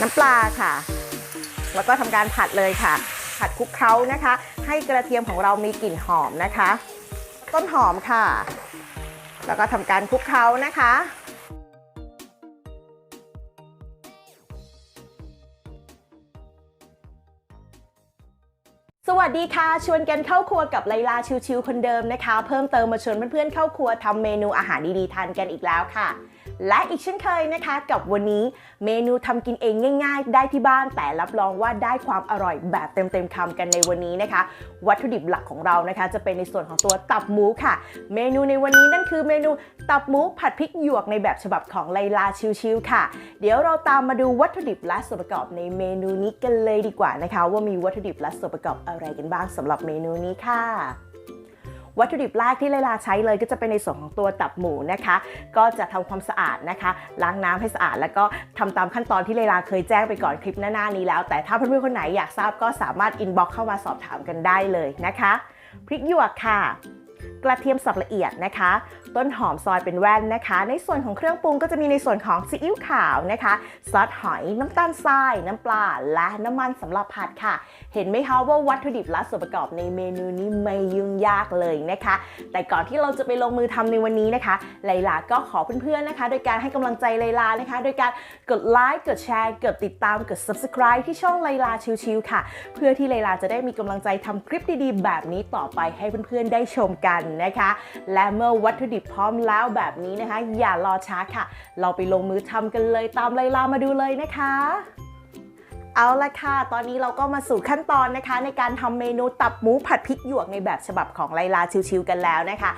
น้ำปลาค่ะ แล้วก็ทำการผัดเลยค่ะ ผัดคลุกเคล้านะคะ ให้กระเทียมของเรามีกลิ่นหอมนะคะ ต้นหอมค่ะ แล้วก็ทำการคลุกเคล้านะคะสวัสดีค่ะ ชวนกันเข้าครัวกับไลลาชิวๆคนเดิมนะคะ เพิ่มเติมมาชวนเพื่อนๆเข้าครัวทำเมนูอาหารดีๆทานกันอีกแล้วค่ะ และอีกเช่นเคยนะคะ กับวันนี้เมนูทำกินเองง่าย ๆ ได้ที่บ้านแต่รับรองว่าได้ความอร่อยแบบเต็มๆคำกันในวันนี้นะคะ วัตถุดิบหลักของเรานะคะ จะเป็นในส่วนของตัวตับหมูค่ะ เมนูในวันนี้นั่นคือเมนูตับหมูผัดพริกหยวกในแบบฉบับของไลลาชิวๆค่ะ เดี๋ยวเราตามมาดูวัตถุดิบและส่วนประกอบในเมนูนี้กันเลยดีกว่านะคะ ว่ามีวัตถุดิบและส่วนประกอบอะไรกันบ้างสำหรับเมนูนี้ค่ะ วัตถุดิบแรกที่เลลาใช้เลยก็จะเป็นในส่วนของตัวตับหมูนะคะ ก็จะทำความสะอาดนะคะ ล้างน้ำให้สะอาด แล้วก็ทำตามขั้นตอนที่เลลาเคยแจ้งไปก่อนคลิปหน้านี้แล้ว แต่ถ้าเพื่อนๆคนไหนอยากทราบก็สามารถอินบ็อกเข้ามาสอบถามกันได้เลยนะคะ พริกหยวกค่ะ กระเทียมสับละเอียดนะคะ ต้นหอมซอยเป็นแว่นนะคะ ในส่วนของเครื่องปรุงก็จะมีในส่วนของซีอิ๊วขาวนะคะซอสหอยน้ำตาลทราย น้ำปลา และน้ำมันสำหรับผัดค่ะ เห็นไหมคะว่าวัตถุดิบและส่วนประกอบในเมนูนี้ไม่ยุ่งยากเลยนะคะ แต่ก่อนที่เราจะไปลงมือทำในวันนี้นะคะไลลาก็ขอเพื่อนๆนะคะ โดยการให้กำลังใจไลลานะคะ โดยการกดไลค์กดแชร์กดติดตามกด subscribe ที่ช่องไลลาชิวๆค่ะ เพื่อที่ไลลาจะได้มีกำลังใจทำคลิปดีๆ แบบนี้ต่อไปให้เพื่อนๆได้ชมกันนะคะ และเมื่อวัตถุดิบพร้อมแล้วแบบนี้นะคะ อย่ารอช้าค่ะ เราไปลงมือทำกันเลยตามไลลามาดูเลยนะคะเอาละค่ะ ตอนนี้เราก็มาสู่ขั้นตอนนะคะ ในการทำเมนูตับหมูผัดพริกหยวกในแบบฉบับของไลลาชิวๆกันแล้วนะคะ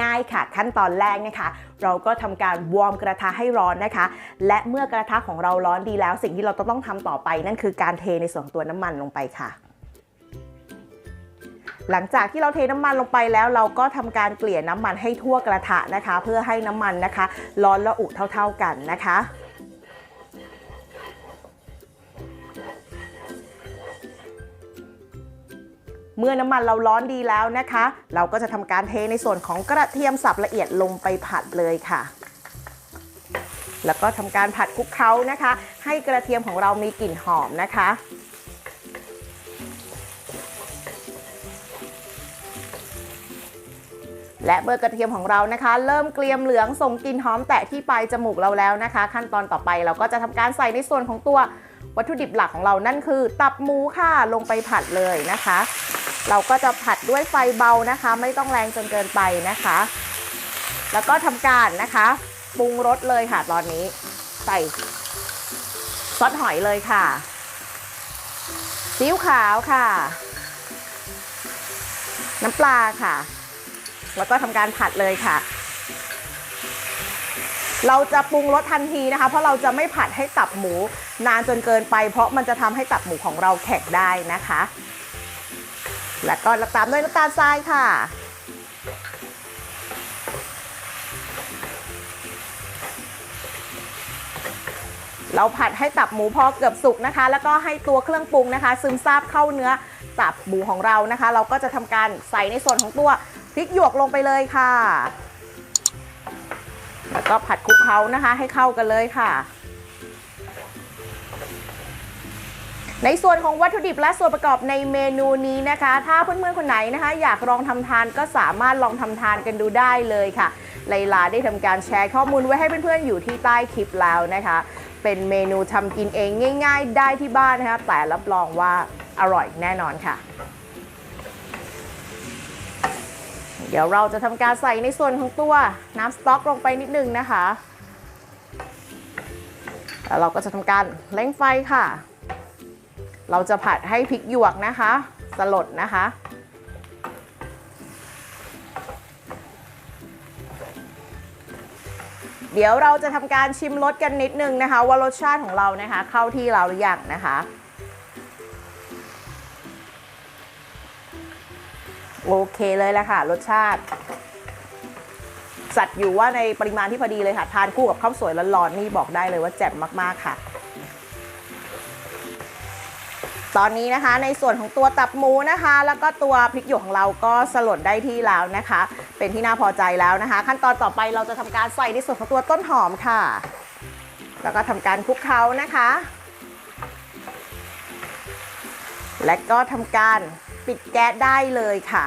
ง่ายๆค่ะ ขั้นตอนแรกนะคะ เราก็ทำการวอร์มกระทะให้ร้อนนะคะ และเมื่อกระทะของเราร้อนดีแล้ว สิ่งที่เราต้องทำต่อไปนั่นคือการเทในส่วนตัวน้ำมันลงไปค่ะ หลังจากที่เราเทน้ำมันลงไปแล้วเราก็ทำการเกลี่ยน้ำมันให้ทั่วกระทะนะคะ เพื่อให้น้ำมันนะคะ ร้อนและอุเท่า ๆกันนะคะเมื่อน้ำมันเราร้อนดีแล้วนะคะ เราก็จะทำการเทในส่วนของกระเทียมสับละเอียดลงไปผัดเลยค่ะ แล้วก็ทำการผัดคลุกเคล้านะคะ ให้กระเทียมของเรามีกลิ่นหอมนะคะ และเมื่อกระเทียมของเรานะคะ เริ่มเกรียมเหลืองส่งกลิ่นหอมแตะที่ปลายจมูกเราแล้วนะคะ ขั้นตอนต่อไปเราก็จะทำการใส่ในส่วนของตัววัตถุดิบหลักของเรานั่นคือ ตับหมูค่ะลงไปผัดเลยนะคะ เราก็จะผัดด้วยไฟเบานะคะ ไม่ต้องแรงจนเกินไปนะคะ แล้วก็ทำการนะคะปรุงรสเลยค่ะตอนนี้ ใส่ซอสหอยเลยค่ะซีอิ๊วขาวค่ะ น้ำปลาค่ะ แล้วก็ทำการผัดเลยค่ะ เราจะปรุงรสทันทีนะคะ เพราะเราจะไม่ผัดให้ตับหมู นานจนเกินไป เพราะมันจะทำให้ตับหมูของเราแข็งได้นะคะ แล้วก็ตามด้วยน้ำตาลทรายค่ะเราผัดให้ตับหมูพอเกือบสุกนะคะ แล้วก็ให้ตัวเครื่องปรุงนะคะ ซึมซาบเข้าเนื้อตับหมูของเรานะคะ เราก็จะทำการใส่ในส่วนของตัว พริกหยวกลงไปเลยค่ะ แล้วก็ผัดคลุกเคล้านะคะ ให้เข้ากันเลยค่ะ ในส่วนของวัตถุดิบและส่วนประกอบในเมนูนี้นะคะ ถ้าเพื่อนๆคนไหนนะคะ อยากลองทำทานก็สามารถลองทำทานกันดูได้เลยค่ะไลลาได้ทำการแชร์ข้อมูลไว้ให้เพื่อนๆอยู่ที่ใต้คลิปแล้วนะคะ เป็นเมนูทำกินเองง่าย ๆ ได้ที่บ้านนะคะแต่รับรองว่าอร่อยแน่นอนค่ะ เดี๋ยวเราจะทำการใส่ในส่วนของตัวน้ำสต๊อกลงไปนิดนึงนะคะแล้วเราก็จะทำการเร่งไฟค่ะ เราจะผัดให้พริกหยวกนะคะ สลดนะคะเดี๋ยวเราจะทำการชิมรสกันนิดนึงนะคะ ว่ารสชาติของเรานะคะ เข้าที่เราหรือยังนะคะ โอเคเลยแหละค่ะ รสชาติจัดอยู่ว่าในปริมาณที่พอดีเลยค่ะ ทานคู่กับข้าวสวยร้อนๆนี่บอกได้เลยว่าแจ่มมากๆค่ะ ตอนนี้นะคะในส่วนของตัวตับหมูนะคะ แล้วก็ตัวพริกหยวกของเราก็สลดได้ที่แล้วนะคะ เป็นที่น่าพอใจแล้วนะคะ ขั้นตอนต่อไปเราจะทำการใส่ในส่วนของตัวต้นหอมค่ะ แล้วก็ทำการคลุกเคล้านะคะ และก็ทำการ ปิดแก๊สได้เลยค่ะ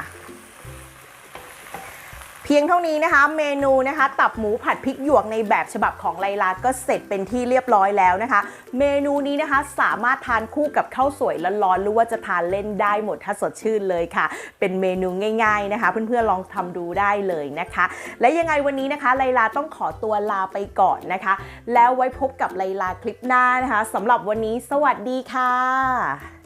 เพียงเท่านี้นะคะ เมนูนะคะ ตับหมูผัดพริกหยวกในแบบฉบับของไลลาก็เสร็จเป็นที่เรียบร้อยแล้วนะคะ เมนูนี้นะคะสามารถทานคู่กับข้าวสวยร้อนๆหรือว่าจะทานเล่นได้หมดถ้าสดชื่นเลยค่ะ เป็นเมนูง่าย ๆนะคะ เพื่อนๆลองทำดูได้เลยนะคะ และยังไงวันนี้นะคะไลลาต้องขอตัวลาไปก่อนนะคะ แล้วไว้พบกับไลลาคลิปหน้านะคะสำหรับวันนี้ สวัสดีค่ะ